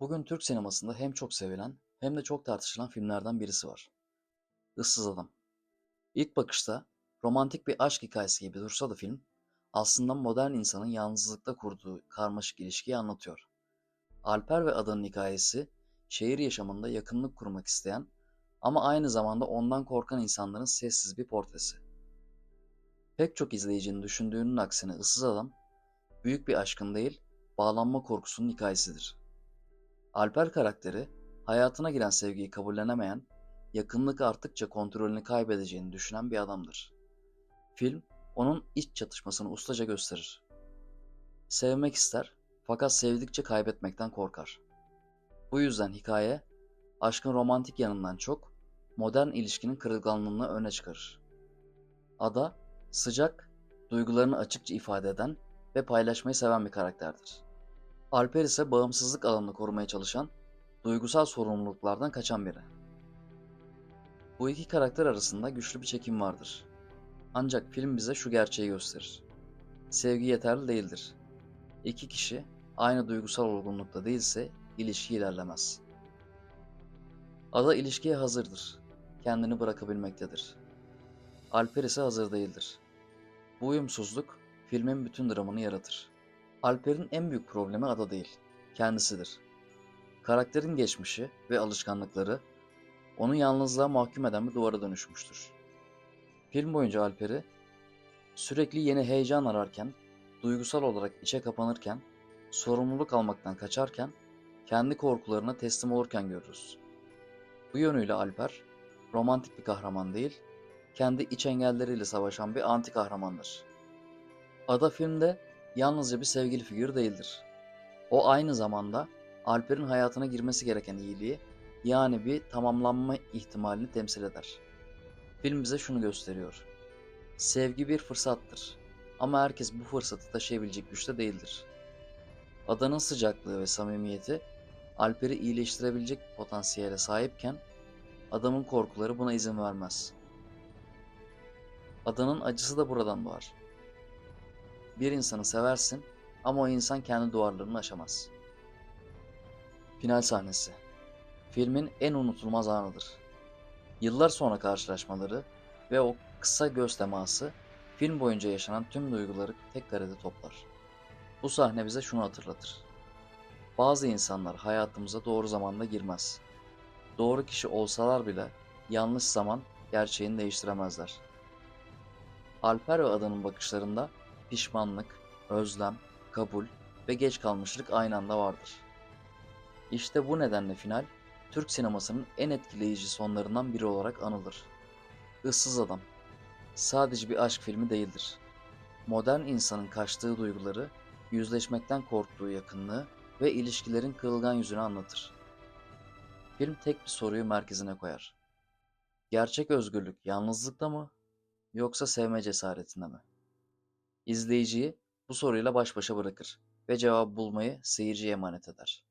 Bugün Türk sinemasında hem çok sevilen hem de çok tartışılan filmlerden birisi var. Issız Adam. İlk bakışta romantik bir aşk hikayesi gibi dursa da film, aslında modern insanın yalnızlıkta kurduğu karmaşık ilişkiyi anlatıyor. Alper ve Adan'ın hikayesi, şehir yaşamında yakınlık kurmak isteyen ama aynı zamanda ondan korkan insanların sessiz bir portresi. Pek çok izleyicinin düşündüğünün aksine Issız Adam, büyük bir aşkın değil, bağlanma korkusunun hikayesidir. Alper karakteri, hayatına giren sevgiyi kabullenemeyen, yakınlık arttıkça kontrolünü kaybedeceğini düşünen bir adamdır. Film, onun iç çatışmasını ustaca gösterir. Sevmek ister fakat sevdikçe kaybetmekten korkar. Bu yüzden hikaye, aşkın romantik yanından çok, modern ilişkinin kırılganlığını öne çıkarır. Ada, sıcak, duygularını açıkça ifade eden ve paylaşmayı seven bir karakterdir. Alper ise bağımsızlık alanını korumaya çalışan, duygusal sorumluluklardan kaçan biri. Bu iki karakter arasında güçlü bir çekim vardır. Ancak film bize şu gerçeği gösterir. Sevgi yeterli değildir. İki kişi aynı duygusal olgunlukta değilse ilişki ilerlemez. Ada ilişkiye hazırdır. Kendini bırakabilmektedir. Alper ise hazır değildir. Bu uyumsuzluk filmin bütün dramını yaratır. Alper'in en büyük problemi Ada değil, kendisidir. Karakterin geçmişi ve alışkanlıkları onu yalnızlığa mahkum eden bir duvara dönüşmüştür. Film boyunca Alper'i sürekli yeni heyecan ararken, duygusal olarak içe kapanırken, sorumluluk almaktan kaçarken, kendi korkularına teslim olurken görürüz. Bu yönüyle Alper, romantik bir kahraman değil, kendi iç engelleriyle savaşan bir anti kahramandır. Ada filmde yalnızca bir sevgili figürü değildir. O aynı zamanda Alper'in hayatına girmesi gereken iyiliği, yani bir tamamlanma ihtimalini temsil eder. Film bize şunu gösteriyor. Sevgi bir fırsattır ama herkes bu fırsatı taşıyabilecek güçte değildir. Adanın sıcaklığı ve samimiyeti Alper'i iyileştirebilecek potansiyele sahipken adamın korkuları buna izin vermez. Adanın acısı da buradan doğar. Bir insanı seversin ama o insan kendi duvarlarını aşamaz. Final sahnesi. Filmin en unutulmaz anıdır. Yıllar sonra karşılaşmaları ve o kısa göz teması film boyunca yaşanan tüm duyguları tek karede toplar. Bu sahne bize şunu hatırlatır. Bazı insanlar hayatımıza doğru zamanda girmez. Doğru kişi olsalar bile yanlış zaman gerçeğini değiştiremezler. Alper ve Adan'ın bakışlarında pişmanlık, özlem, kabul ve geç kalmışlık aynı anda vardır. İşte bu nedenle final, Türk sinemasının en etkileyici sonlarından biri olarak anılır. Issız Adam sadece bir aşk filmi değildir. Modern insanın kaçtığı duyguları, yüzleşmekten korktuğu yakınlığı ve ilişkilerin kırılgan yüzünü anlatır. Film tek bir soruyu merkezine koyar. Gerçek özgürlük yalnızlıkta mı yoksa sevme cesaretinde mi? İzleyiciyi bu soruyla baş başa bırakır ve cevabı bulmayı seyirciye emanet eder.